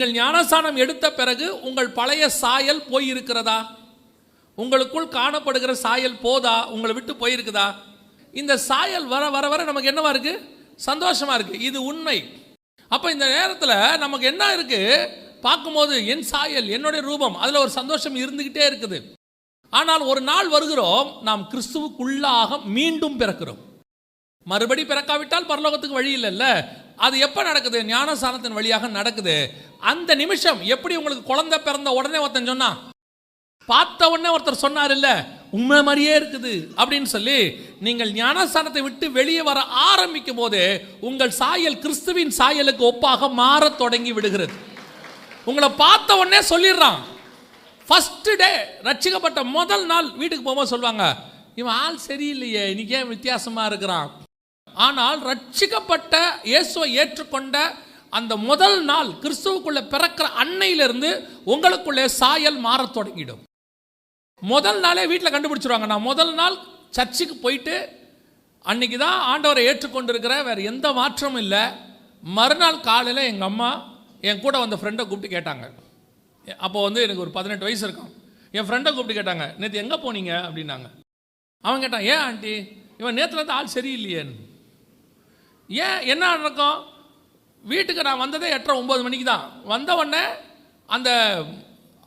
நீங்கள் ஞானஸ்தானம் எடுத்த பிறகு உங்கள் பழைய சாயல் போயிருக்கிறதா? உங்களுக்குள் காணப்படுகிற சாயல் போதா? உங்களை விட்டு போயிருக்குதா? இந்த சாயல் வர வர வர நமக்கு என்னவா இருக்கு? சந்தோஷமா இருக்கு. இது உண்மை. அப்ப இந்த நேரத்தில் நமக்கு என்ன இருக்கு? பார்க்கும்போது என் சாயல் என்னுடைய ரூபம் அதுல ஒரு சந்தோஷம் இருந்துகிட்டே இருக்குது. ஆனால் ஒரு நாள் வருகிறோம் நாம் கிறிஸ்துவுக்குள்ளாக மீண்டும் பிறக்கிறோம். மறுபடி பிறக்காவிட்டால் பரலோகத்துக்கு வழி இல்லைல்ல. அது எப்போ நடக்குது? ஞானசானத்தின் வழியாக நடக்குது. அந்த நிமிஷம் எப்படி உங்களுக்கு குழந்தை பிறந்த உடனே ஒருத்தன் சொன்னான் பார்த்த உடனே ஒருத்தர் சொன்னார் இல்ல உண்மை மாதிரியே இருக்குது அப்படின்னு சொல்லி நீங்கள் ஞானஸ்தானத்தை விட்டு வெளியே வர ஆரம்பிக்கும் போது உங்கள் சாயல் கிறிஸ்துவின் சாயலுக்கு ஒப்பாக மாறத் தொடங்கி விடுகிறது. உங்களை பார்த்த உடனே சொல்லிடுறான். ஃபர்ஸ்ட் டே ரட்சிக்கப்பட்ட முதல் நாள் வீட்டுக்கு போகும்போது சொல்லுவாங்க இவன் ஆள் சரியில்லையே இன்னைக்கு ஏன் வித்தியாசமா இருக்கிறான்? ஆனால் ரட்சிக்கப்பட்ட இயேசுவை ஏற்றுக்கொண்ட அந்த முதல் நாள் கிறிஸ்துவுக்குள்ள பிறக்கிற அன்னையிலிருந்து உங்களுக்குள்ளே சாயல் மாறத் தொடங்கிடும். முதல் நாளே வீட்டில் கண்டுபிடிச்சிருவாங்க. நான் முதல் நாள் சர்ச்சுக்கு போயிட்டு அன்னைக்கு தான் ஆண்டவரை ஏற்றுக்கொண்டிருக்கிற வேறு எந்த மாற்றமும் இல்லை. மறுநாள் காலையில் எங்கள் அம்மா என் கூட வந்த ஃப்ரெண்டை கூப்பிட்டு கேட்டாங்க. அப்போ வந்து எனக்கு ஒரு பதினெட்டு வயசு இருக்கும். என் ஃப்ரெண்டை கூப்பிட்டு கேட்டாங்க நேற்று எங்கே போனீங்க? அப்படின்னாங்க. அவன் கேட்டான் ஏன் ஆண்டி? இவன் நேற்றுலேருந்து ஆள் சரியில்லையேன்னு. ஏன் என்ன நடக்கும்? வீட்டுக்கு நான் வந்ததே எட்டரை ஒம்பது மணிக்கு தான். வந்த உடனே அந்த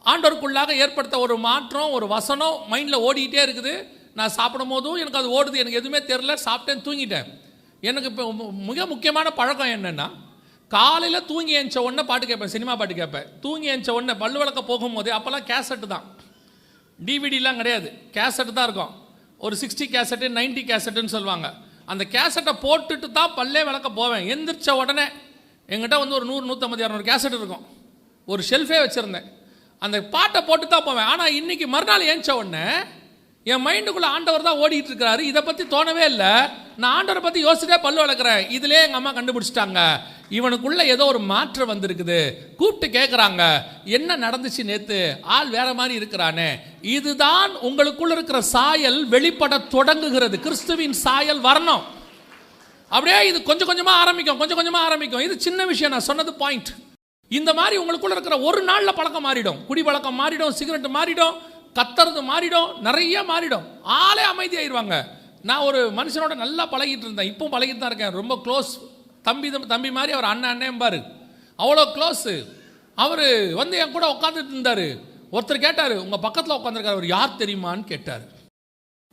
ஆண்டோருக்குள்ளாக ஏற்படுத்த ஒரு மாற்றம் ஒரு வசனம் மைண்டில் ஓடிக்கிட்டே இருக்குது. நான் சாப்பிடும் போதும் எனக்கு அது ஓடுது எனக்கு எதுவுமே தெரில சாப்பிட்டேன் தூங்கிட்டேன். எனக்கு இப்போ மிக முக்கியமான பழக்கம் என்னென்னா காலையில் தூங்கி எழுந்த உடனே பாட்டு கேட்பேன் சினிமா பாட்டு கேட்பேன். தூங்கி எழுந்த உடனே பல்லு விளக்க போகும்போது அப்போல்லாம் கேசட்டு தான். டிவிடிலாம் கிடையாது. கேசட்டு தான் இருக்கும். ஒரு சிக்ஸ்டி கேசட்டு 90 கேசட்டுன்னு சொல்லுவாங்க. அந்த கேசட்டை போட்டுட்டு தான் பல்லே விளக்க போவேன். எந்திரிச்ச உடனே எங்கிட்ட வந்து ஒரு நூறு நூற்றம்பது இரநூறு கேசட் இருக்கும். ஒரு ஷெல்ஃபே வச்சுருந்தேன். அந்த பாட்டை போட்டு தான் போவேன். ஆனால் இன்றைக்கி மறுநாள் ஏஞ்ச உடனே என் மைண்டுக்குள்ளே ஆண்டவர் தான் ஓடிக்கிட்டு இருக்கிறாரு. இதை பற்றி தோணவே இல்லை. நான் ஆண்டவரை பற்றி யோசிச்சுட்டே பல்லு வளர்க்குறேன். இதிலே எங்கள் அம்மா கண்டுபிடிச்சிட்டாங்க. இவனுக்குள்ளே ஏதோ ஒரு மாற்றம் வந்திருக்குது. கூப்பிட்டு கேட்குறாங்க என்ன நடந்துச்சு நேற்று ஆள் வேற மாதிரி இருக்கிறானே. இதுதான் உங்களுக்குள்ள இருக்கிற சாயல் வெளிப்பட தொடங்குகிறது. கிறிஸ்துவின் சாயல் வரணும். அப்படியே இது கொஞ்சம் கொஞ்சமாக ஆரம்பிக்கும். கொஞ்சம் கொஞ்சமாக ஆரம்பிக்கும். இது சின்ன விஷயம். நான் சொன்னது பாயிண்ட் இந்த மாதிரி உங்களுக்குள்ள இருக்கிற ஒரு நாளில் பழக்கம் மாறிடும். குடி பழக்கம் மாறிடும். சிகரெட் மாறிடும். கத்துறது மாறிடும் நிறைய மாறிடும். ஆளே அமைதியாயிருவாங்க. நான் ஒரு மனுஷனோட நல்லா பழகிட்டு இருந்தேன். இப்பவும் பழகிட்டு தான் இருக்கேன். ரொம்ப க்ளோஸ் தம்பி தம்பி- தம்பி மாதிரி அவர் அண்ணன் அண்ணன் பாரு. அவ்வளோ க்ளோஸு அவர் வந்து என் கூட உட்காந்துட்டு இருந்தார். ஒருத்தர் கேட்டார் உங்கள் பக்கத்தில் உட்காந்துருக்காரு அவர் யார் தெரியுமான்னு கேட்டார்.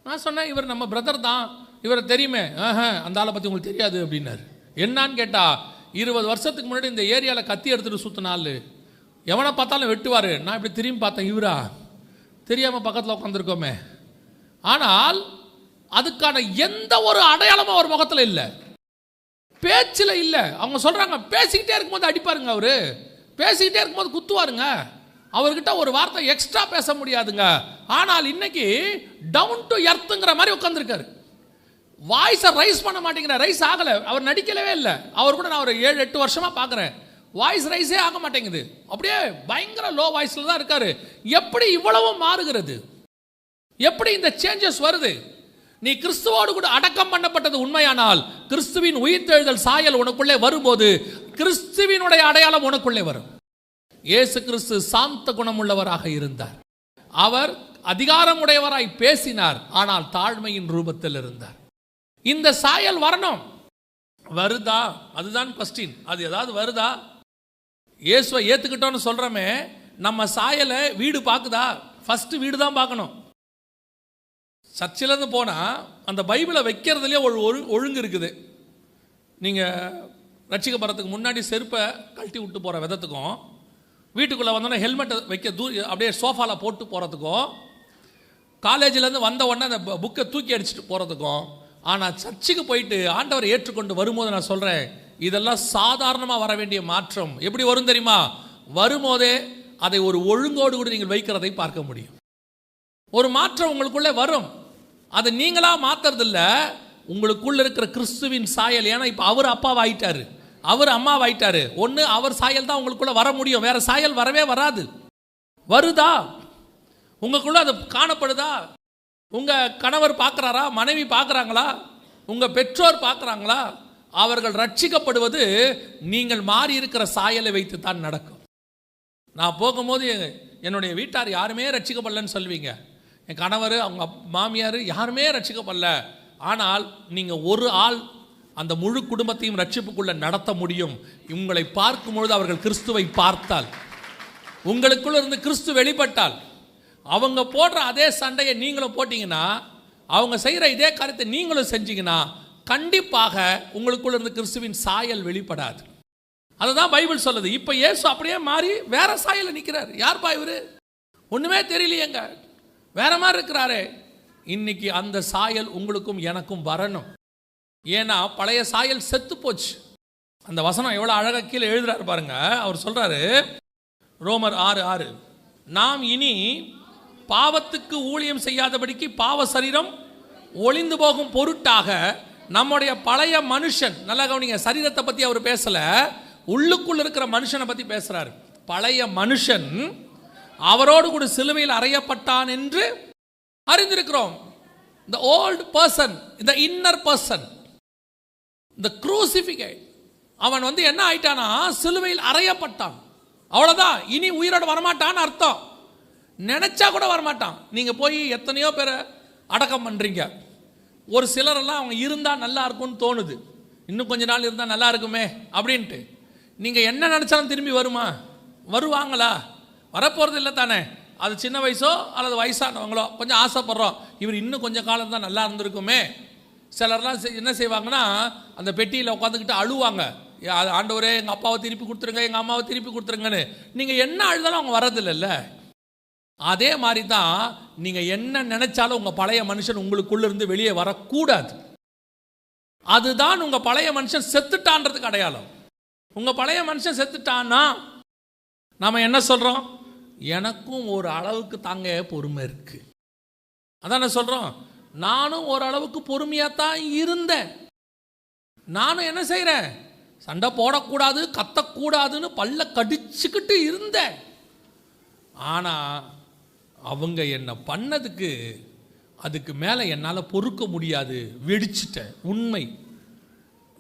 நான் சொன்னேன் இவர் நம்ம பிரதர் தான். இவரை தெரியுமே. ஆஹ அந்த ஆளை பற்றி உங்களுக்கு தெரியாது அப்படின்னாரு. என்னான்னு கேட்டால் இருபது வருஷத்துக்கு முன்னாடி இந்த ஏரியாவில் கத்தி எடுத்துகிட்டு சுற்றினாள் எவனை பார்த்தாலும் வெட்டுவார். நான் இப்படி திரும்பி பார்த்தேன் இவரா? தெரியாமல் பக்கத்தில் உட்காந்துருக்கோமே ஆனால் அதுக்கான எந்த ஒரு அடையாளமும் அவர் முகத்தில் இல்லை. பேச்சில் இல்லை. அவங்க சொல்கிறாங்க பேசிக்கிட்டே இருக்கும்போது அடிப்பாருங்க அவர். பேசிக்கிட்டே இருக்கும்போது குத்துவாருங்க. அவர்கிட்ட ஒரு வார்த்தை எக்ஸ்ட்ரா பேச முடியாதுங்க. ஆனால் இன்னைக்கு டவுன் டு எர்த்துங்கிற மாதிரி உட்காந்துருக்காரு வாய்ஸை ரைஸ் பண்ண மாட்டேங்கிற ரைஸ் ஆகலை. அவர் நடிக்கலவே இல்லை. அவர் கூட நான் ஒரு ஏழு எட்டு வருஷமாக பார்க்குறேன் வாய்ஸ் ரைஸே ஆக மாட்டேங்குது. அப்படியே பயங்கர லோ வாய்ஸில் தான் இருக்காரு. எப்படி இவ்வளவு மாறுகிறது? எப்படி இந்த சேஞ்சஸ் வருது? நீ கிறிஸ்துவோடு கூட அடக்கம் பண்ணப்பட்டது உண்மையானால் கிறிஸ்துவின் உயிர்த்தெழுதல் சாயல் உனக்குள்ளே வரும்போது கிறிஸ்துவினுடைய அடையாளம் உனக்குள்ளே வரும். இயேசு கிறிஸ்து சாந்த குணமுள்ளவராக இருந்தார். அவர் அதிகாரமுடையவராய் பேசினார் ஆனால் தாழ்மையின் ரூபத்தில் இருந்தார். இந்த சாயல் வரணும். வருதா? அதுதான் கொஸ்டின் அது ஏதாவது வருதா? இயேசுவை ஏற்றுக்கிட்டோன்னு சொல்கிறோமே நம்ம சாயலை வீடு பார்க்குதா? ஃபஸ்ட்டு வீடு தான் பார்க்கணும். சர்ச்சிலேருந்து போனால் அந்த பைபிளை வைக்கிறதுலே ஒரு ஒழு ஒழுங்கு இருக்குது. நீங்கள் ரட்சிக்கப்படுறதுக்கு முன்னாடி செருப்பை கழட்டி விட்டு போகிற விதத்துக்கும் வீட்டுக்குள்ளே வந்தோன்னே ஹெல்மெட்டை வைக்க தூ அப்படியே சோஃபாவில் போட்டு போகிறதுக்கும் காலேஜிலேருந்து வந்த உடனே அந்த புக்கை தூக்கி அடிச்சுட்டு போகிறதுக்கும் ஆனால் சர்ச்சுக்கு போயிட்டு ஆண்டவரை ஏற்றுக்கொண்டு வரும்போது நான் சொல்கிறேன் இதெல்லாம் சாதாரணமாக வர வேண்டிய மாற்றம். எப்படி வரும் தெரியுமா? வரும்போதே அதை ஒரு ஒழுங்கோடு கூட நீங்கள் வைக்கிறதை பார்க்க முடியும். ஒரு மாற்றம் உங்களுக்குள்ளே வரும். அதை நீங்களாக மாத்துறதில்ல. உங்களுக்குள்ள இருக்கிற கிறிஸ்துவின் சாயல். ஏன்னா இப்போ அவர் அப்பாவாயிட்டாரு அவர் அம்மாவாயிட்டாரு ஒன்று அவர் சாயல் தான் உங்களுக்குள்ளே வர முடியும். வேறு சாயல் வரவே வராது. வருதா? உங்களுக்குள்ள அது காணப்படுதா? உங்கள் கணவர் பார்க்குறாரா? மனைவி பார்க்குறாங்களா? உங்கள் பெற்றோர் பார்க்குறாங்களா? அவர்கள் ரட்சிக்கப்படுவது நீங்கள் மாறி இருக்கிற சாயலை வைத்து தான் நடக்கும். நான் போகும்போது என்னுடைய வீட்டார் யாருமே ரட்சிக்கப்படலன்னு சொல்வீங்க என் கணவர் அவங்க மாமியார் யாருமே ரட்சிக்கப்படல. ஆனால் நீங்கள் ஒரு ஆள் அந்த முழு குடும்பத்தையும் ரட்சிப்புக்குள்ளே நடத்த முடியும். உங்களை பார்க்கும் பொழுது அவர்கள் கிறிஸ்துவை பார்த்தால். உங்களுக்குள்ள இருந்து கிறிஸ்து வெளிப்பட்டால். அவங்க போடுற அதே சண்டையை நீங்களும் போட்டிங்கன்னா அவங்க செய்கிற இதே காரியத்தை நீங்களும் செஞ்சீங்கன்னா கண்டிப்பாக உங்களுக்குள்ள இருந்து கிறிஸ்துவின் சாயல் வெளிப்படாது. அதுதான் பைபிள் சொல்லுது. இப்போ இயேசு அப்படியே மாறி வேற சாயல நிற்கிறார் யார்ப்பா இவரு? ஒண்ணுமே தெரியலையேங்க. வேற மாதிரி இருக்கிறாரே. இன்னைக்கு அந்த சாயல் உங்களுக்கும் எனக்கும் வரணும். ஏன்னா பழைய சாயல் செத்து போச்சு. அந்த வசனம் எவ்வளோ அழகாக கீழே எழுதுறாரு பாருங்க. அவர் சொல்றாரு ரோமர் ஆறு ஆறு. நாம் இனி பாவத்துக்கு ஊழியம் செய்யாதபடிக்கு பாவ சரீரம் ஒளிந்து போகும் பொருட்டாக நம்முடைய பழைய மனுஷன் நல்லா கவனிங்க சரீரத்தை பற்றி அவர் பேசலை உள்ளுக்குள்ள இருக்கிற மனுஷனை பற்றி பேசுகிறாரு பழைய மனுஷன் அவரோடு கூட சிலுவையில் அறையப்பட்டான் என்று அறிந்திருக்கிறோம். இந்த ஓல்டு பர்சன் இந்த இன்னர் பர்சன் இந்த குரூசிஃபிகேட் அவன் வந்து என்ன ஆயிட்டானா சிலுவையில் அறையப்பட்டான். அவ்வளோதான் இனி உயிரோட வரமாட்டான்னு அர்த்தம். நினச்சா கூட வரமாட்டான். நீங்கள் போய் எத்தனையோ பேரை அடக்கம் பண்ணுறீங்க ஒரு சிலரெல்லாம் அவங்க இருந்தால் நல்லா இருக்கும்னு தோணுது. இன்னும் கொஞ்ச நாள் இருந்தால் நல்லா இருக்குமே அப்படின்ட்டு. நீங்கள் என்ன நினச்சாலும் திரும்பி வருமா? வருவாங்களா? வரப்போகிறது இல்லை தானே. அது சின்ன வயசோ அல்லது வயசானவங்களோ கொஞ்சம் ஆசைப்பட்றோம். இவர் இன்னும் கொஞ்சம் காலம் தான் நல்லா இருந்திருக்குமே. சிலர்லாம் செய்- என்ன செய்வாங்கன்னா அந்த பெட்டியில் உட்காந்துக்கிட்டு அழுவாங்க. அது ஆண்டவரே எங்கள் அப்பாவை திருப்பி கொடுத்துருங்க எங்கள் அம்மாவை திருப்பி கொடுத்துருங்கன்னு. நீங்கள் என்ன அழுதாலும் அவங்க வரதில்லைல்ல அதே மாதிரி தான் நீங்கள் என்ன நினைச்சாலும் உங்கள் பழைய மனுஷன் உங்களுக்குள்ளேருந்து வெளியே வரக்கூடாது. அதுதான் உங்கள் பழைய மனுஷன் செத்துட்டான்றதுக்கு அடையாளம். உங்கள் பழைய மனுஷன் செத்துட்டான்னா நாம் என்ன சொல்கிறோம் எனக்கும் ஒரு அளவுக்கு தாங்க பொறுமை இருக்குது அதான் என்ன சொல்கிறோம் நானும் ஓரளவுக்கு பொறுமையாக தான் இருந்தேன். நானும் என்ன செய்கிறேன் சண்டை போடக்கூடாது கத்தக்கூடாதுன்னு பல்ல கடிச்சுக்கிட்டு இருந்தேன். ஆனால் அவங்க என்னை பண்ணதுக்கு அதுக்கு மேலே என்னால் பொறுக்க முடியாது. வெடிச்சிட்டேன். உண்மை.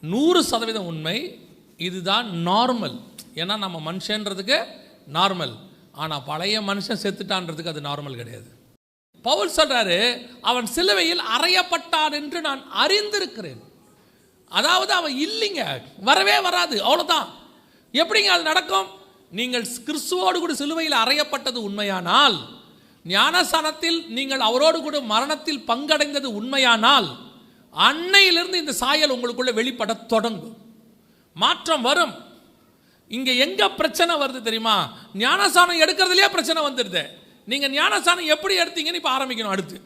நூறு சதவீதம் உண்மை. இதுதான் நார்மல் ஏன்னா நம்ம மனுஷன்றதுக்கு நார்மல் ஆனால் பழைய மனுஷன் செத்துட்டான்றதுக்கு அது நார்மல் கிடையாது. பவுல் சொல்கிறாரு அவன் சிலுவையில் அறையப்பட்டான் என்று நான் அறிந்திருக்கிறேன். அதாவது அவன் இல்லைங்க. வரவே வராது. அவ்வளோதான் எப்படிங்க அது நடக்கும்? நீங்கள் கிறிஸ்துவோடு கூட சிலுவையில் அறையப்பட்டது உண்மையானால் ஞானசானத்தில் நீங்கள் அவரோடு கூட மரணத்தில் பங்கடைந்தது உண்மையானால் அன்னையிலிருந்து இந்த சாயல் உங்களுக்குள்ள வெளிப்பட தொடங்கும். மாற்றம் வரும். இங்க எங்க பிரச்சனை வருது தெரியுமா? ஞானசானம் எடுக்கிறதுலயே பிரச்சனை வந்துடுது. நீங்க ஞானசானம் எப்படி எடுத்தீங்கன்னு இப்ப ஆரம்பிக்கணும் அடுத்து.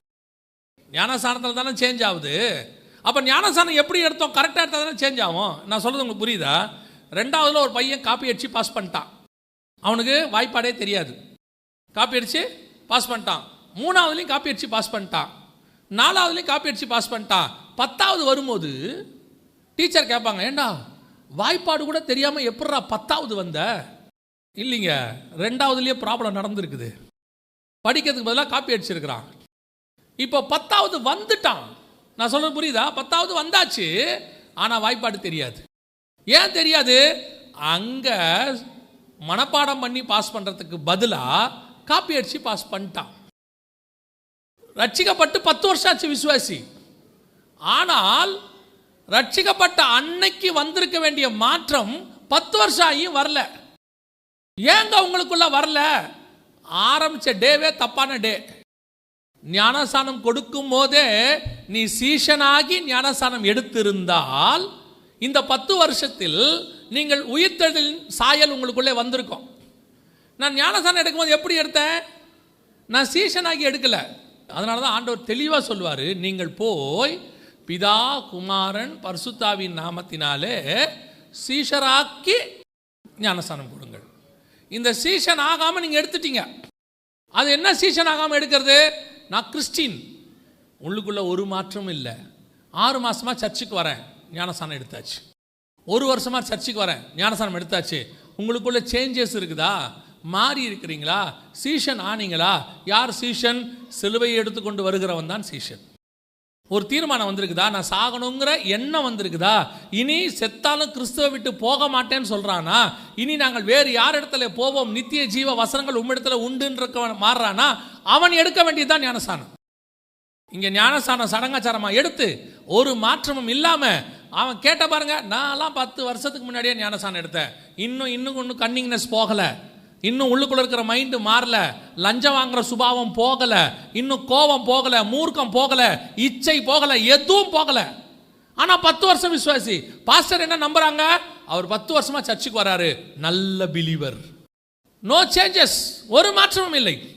ஞானசானத்தில் தானே சேஞ்ச் ஆகுது. அப்போ ஞானசானம் எப்படி எடுத்தோம்? கரெக்டாக எடுத்தால் தானே சேஞ்ச் ஆகும்? நான் சொல்கிறது உங்களுக்கு புரியுதா? ரெண்டாவதுல ஒரு பையன் காப்பி அடிச்சு பாஸ் பண்ணிட்டான். அவனுக்கு வாய்ப்பாடே தெரியாது. காப்பி அடிச்சு பாஸ் பண்ணிட்டான். மூணாவதுலேயும் காப்பி அடித்து பாஸ் பண்ணிட்டான். நாலாவதுலேயும் காப்பி அடித்து பாஸ் பண்ணிட்டான். பத்தாவது வரும்போது டீச்சர் கேட்பாங்க ஏண்டா வாய்ப்பாடு கூட தெரியாமல் எப்படா பத்தாவது வந்த? இல்லைங்க ரெண்டாவதுலேயே ப்ராப்ளம் நடந்திருக்குது. படிக்கிறதுக்கு பதிலாக காப்பி அடிச்சிருக்கிறான். இப்போ பத்தாவது வந்துட்டான். நான் சொல்கிறது புரியுதா? பத்தாவது வந்தாச்சு ஆனால் வாய்ப்பாடு தெரியாது. ஏன் தெரியாது? அங்கே மனப்பாடம் பண்ணி பாஸ் பண்ணுறதுக்கு பதிலாக காப்பி அடிச்சு பாஸ் பண்ணிட்டான். ரட்சிக்கப்பட்டு பத்து வருஷம் ஆச்சு விசுவாசி. ஆனால் ரட்சிக்கப்பட்ட அன்னைக்கு வந்திருக்க வேண்டிய மாற்றம் பத்து வருஷம் ஆகியும் வரல. ஏங்க உங்களுக்குள்ள வரல? ஆரம்பிச்ச டேவே தப்பான டே. ஞானசானம் கொடுக்கும் போதே நீ சீஷனாகி ஞானசானம் எடுத்திருந்தால் இந்த பத்து வருஷத்தில் நீங்கள் உயிர்த்தெழுதலின் சாயல் உங்களுக்குள்ளே வந்திருக்கும். நான் ஞானசானம் எடுக்கும்போது எப்படி எடுத்தேன்? நான் சீஷனாகி எடுக்கல. அதனால தான் ஆண்டவர் தெளிவாக சொல்வார் நீங்கள் போய் பிதா குமாரன் பர்சுத்தாவின் நாமத்தினாலே சீஷராக்கி ஞானஸ்தானம் கொடுங்கள். இந்த சீஷன் ஆகாமல் நீங்கள் எடுத்துட்டீங்க. அது என்ன சீஷன் ஆகாமல் எடுக்கிறது? நான் கிறிஸ்டின். உள்ளுக்குள்ளே ஒரு மாற்றமும் இல்லை. ஆறு மாதமாக சர்ச்சுக்கு வரேன் ஞானஸ்தானம் எடுத்தாச்சு. ஒரு வருஷமாக சர்ச்சுக்கு வரேன் ஞானஸ்தானம் எடுத்தாச்சு. உங்களுக்குள்ளே சேஞ்சஸ் இருக்குதா? மாறி இருக்கிறீங்களா? சீஷன் ஆனீங்களா? யார் சீஷன்? சிலுவையை எடுத்துக்கொண்டு வருகிறவன் தான் சீஷன். ஒரு தீர்மானம் வந்திருக்குதா? நான் சாகணுங்கிற எண்ணம் வந்திருக்குதா? இனி செத்தாலும் கிறிஸ்துவை விட்டு போக மாட்டேன்னு சொல்கிறானா இனி நாங்கள் வேறு யார் இடத்துல போவோம்? நித்திய ஜீவ வசனங்கள் உம்மிடத்தில் உண்டுன்ற மாறுறானா? அவன் எடுக்க வேண்டியதுதான் ஞானசானம் இங்கே ஞானசானம் சடங்காச்சாரமாக எடுத்து ஒரு மாற்றமும் இல்லாமல் அவன் கேட்ட பாருங்க நான்லாம் பத்து வருஷத்துக்கு முன்னாடியே ஞானசானம் எடுத்தேன். இன்னும் இன்னும் இன்னும் கன்னிங்னஸ் போகலை. இன்னும் உள்ளுக்குள்ள இருக்கிற மைண்டு மாறல. லஞ்சம் வாங்குற சுபாவம் போகல. இன்னும் கோபம் போகல மூர்க்கம் போகல இச்சை போகல எதுவும் போகல. ஆனா பத்து வருஷம் விசுவாசி. பாஸ்டர் என்ன நம்புறாங்க? அவர் பத்து வருஷமா சர்ச்சுக்கு வராரு. நல்ல பிலீவர் நோ சேஞ்சஸ் ஒரு மாற்றமும் இல்லை.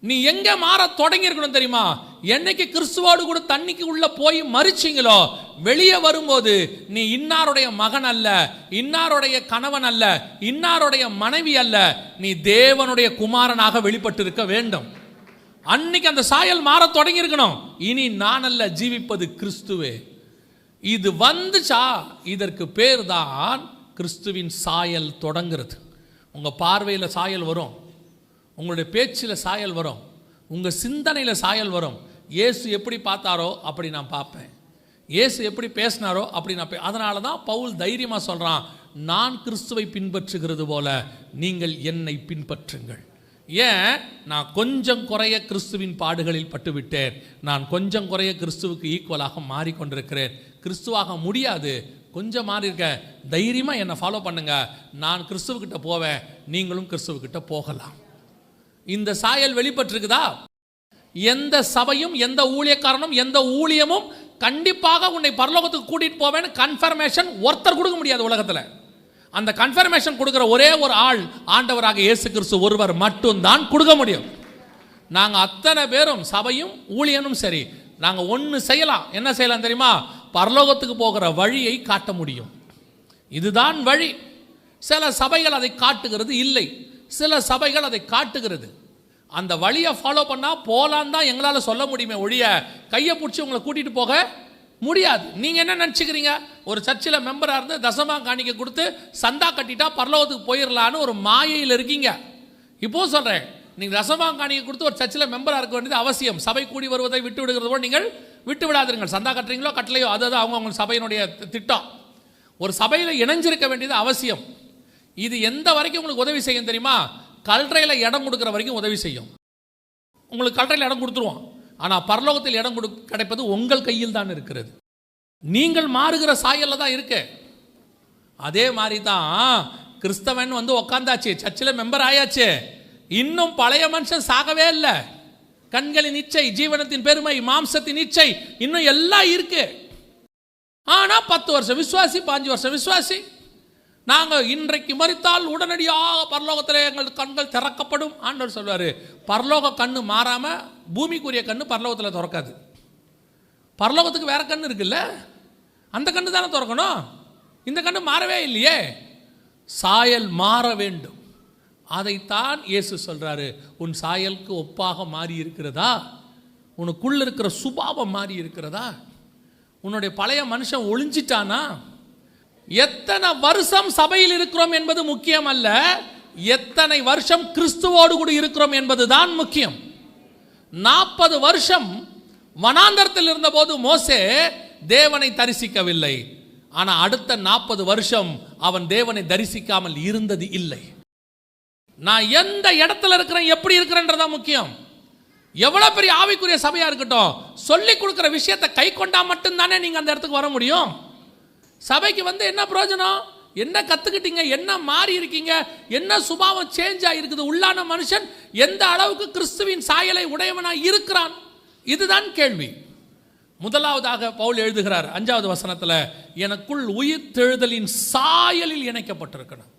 நீ எங்க மாற தொடங்கி இருக்கணும் தெரியுமா? என்னைக்கு கிறிஸ்துவோடு கூட தண்ணிக்கு உள்ள போய் மறிச்சிங்களோ வெளியே வரும்போது நீ இன்னாருடைய மகன் அல்ல இன்னாருடைய கணவன் அல்ல இன்னாருடைய மனைவி அல்ல நீ தேவனுடைய குமாரனாக வெளிப்பட்டு இருக்க வேண்டும். அன்னைக்கு அந்த சாயல் மாற தொடங்கி இருக்கணும் இனி நான் அல்ல ஜீவிப்பது கிறிஸ்துவே. இது வந்துச்சா? இதற்கு பேர் தான் கிறிஸ்துவின் சாயல் தொடங்குறது. உங்கள் பார்வையில் சாயல் வரும். உங்களுடைய பேச்சில் சாயல் வரும். உங்கள் சிந்தனையில் சாயல் வரும். இயேசு எப்படி பார்த்தாரோ அப்படி நான் பார்ப்பேன். இயேசு எப்படி பேசினாரோ அப்படி நான் அதனால தான் பவுல் தைரியமாக சொல்கிறான் நான் கிறிஸ்துவை பின்பற்றுகிறது போல நீங்கள் என்னை பின்பற்றுங்கள். ஏன்? நான் கொஞ்சம் குறைய கிறிஸ்துவின் பாடுகளில் பட்டுவிட்டேன். நான் கொஞ்சம் குறைய கிறிஸ்துவுக்கு ஈக்குவலாக மாறிக்கொண்டிருக்கிறேன். கிறிஸ்துவாக முடியாது. கொஞ்சம் மாறி இருக்க தைரியமாக என்னை ஃபாலோ பண்ணுங்க. நான் கிறிஸ்துவக்கிட்ட போவேன். நீங்களும் கிறிஸ்துவக்கிட்ட போகலாம். இந்த சாயல் வெளிப்பட்டிருக்குதா? எந்த சபையும் எந்த ஊழியக்காரனும் எந்த ஊழியமும் கண்டிப்பாக உன்னை பரலோகத்துக்கு கூட்டிட்டு போவேன்னு கன்ஃபர்மேஷன் ஒருத்தர் கொடுக்க முடியாது உலகத்தில். அந்த கன்ஃபர்மேஷன் கொடுக்குற ஒரே ஒரு ஆள் ஆண்டவராக இயேசு கிறிஸ்து ஒருவர் மட்டும்தான் கொடுக்க முடியும். நாங்கள் அத்தனை பேரும் சபையும் ஊழியனும் சரி நாங்கள் ஒன்று செய்யலாம். என்ன செய்யலாம் தெரியுமா? பரலோகத்துக்கு போகிற வழியை காட்ட முடியும். இதுதான் வழி. சில சபைகள் அதை காட்டுகிறது இல்லை. சில சபைகள் அதை காட்டுகிறது. அந்த வழியை ஃபாலோ பண்ணால் போகலான்னு தான் எங்களால் சொல்ல முடியுமே ஒழிய கையை பிடிச்சி உங்களை கூட்டிகிட்டு போக முடியாது. நீங்கள் என்ன நினச்சிக்கிறீங்க? ஒரு சர்ச்சில் மெம்பராக இருந்து தசமா காணிக்க கொடுத்து சந்தா கட்டிட்டா பரலோகத்துக்கு போயிடலான்னு ஒரு மாயையில் இருக்கீங்க. இப்போ சொல்கிறேன் நீங்கள் தசமா காணிக்க கொடுத்து ஒரு சர்ச்சில் மெம்பராக இருக்க வேண்டியது அவசியம். சபை கூடி வருவதை விட்டு விடுகிறதோ நீங்கள் விட்டு விடாதீர்கள். சந்தா கட்டுறீங்களோ கட்டலையோ அது அவங்க சபையினுடைய திட்டம். ஒரு சபையில் இணைஞ்சிருக்க வேண்டியது அவசியம். இது எந்த வரைக்கும் உங்களுக்கு உதவி செய்யும் தெரியுமா? கல்றையில் இடம் கொடுக்குற வரைக்கும் உதவி செய்யும். உங்களுக்கு கல்றையில் இடம் கொடுத்துருவோம். ஆனால் பரலோகத்தில் இடம் கொடு கிடைப்பது உங்கள் கையில் தான் இருக்கிறது. நீங்கள் மாறுகிற சாயல்ல தான் இருக்கு. அதே மாதிரி தான் கிறிஸ்தவன் வந்து உக்காந்தாச்சு சர்ச்சில் மெம்பர் ஆயாச்சு. இன்னும் பழைய மனுஷன் சாகவே இல்லை. கண்களின் இச்சை ஜீவனத்தின் பெருமை மாம்சத்தின் இச்சை இன்னும் எல்லாம் இருக்கு. ஆனால் பத்து வருஷம் விசுவாசி பாஞ்சு வருஷம் விசுவாசி. நாங்கள் இன்றைக்கு மறித்தால் உடனடியாக பரலோகத்தில் எங்கள் கண்கள் திறக்கப்படும். ஆண்டவர் சொல்வார் பரலோக கண்ணு மாறாமல் பூமிக்குரிய கண்ணு பரலோகத்தில் திறக்காது. பரலோகத்துக்கு வேற கண்ணு இருக்குல்ல? அந்த கண்ணு தானே திறக்கணும்? இந்த கண்ணு மாறவே இல்லையே. சாயல் மாற வேண்டும். அதைத்தான் இயேசு சொல்றாரு உன் சாயலுக்கு ஒப்பாக மாறி இருக்கிறதா? உனக்குள்ள இருக்கிற சுபாவம் மாறி இருக்கிறதா? உன்னுடைய பழைய மனுஷன் ஒளிஞ்சிட்டானா? எத்தனை வருஷம் சபையில் இருக்கிறோம் என்பது முக்கியம் அல்ல எத்தனை வருஷம் கிறிஸ்துவோடு கூட இருக்கிறோம் என்பதுதான் முக்கியம். நாற்பது வருஷம் வனாந்தரத்தில் இருந்தபோது மோசே தேவனை தரிசிக்கவில்லை. ஆனால் அடுத்த நாற்பது வருஷம் அவன் தேவனை தரிசிக்காமல் இருந்தது இல்லை. நான் எந்த இடத்துல இருக்கிறேன் எப்படி இருக்கிறேன்றதா முக்கியம். எவ்வளோ பெரிய ஆவிக்குரிய சபையாக இருக்கட்டும் சொல்லி கொடுக்குற விஷயத்தை கை கொண்டா மட்டும்தானே நீங்கள் அந்த இடத்துக்கு வர முடியும். சபைக்கு வந்து என்ன பிரயோஜனம்? என்ன கத்துக்கிட்டீங்க? என்ன மாறி இருக்கீங்க? என்ன சுபாவம் சேஞ்ச் ஆகிருக்குது உள்ளான மனுஷன் எந்த அளவுக்கு கிறிஸ்துவின் சாயலை உடையவனாக இருக்கிறான்? இதுதான் கேள்வி. முதலாவதாக பவுல் எழுதுகிறார் அஞ்சாவது வசனத்தில் எனக்குள் உயிர் தெழுதலின் சாயலில் இணைக்கப்பட்டிருக்கணும்.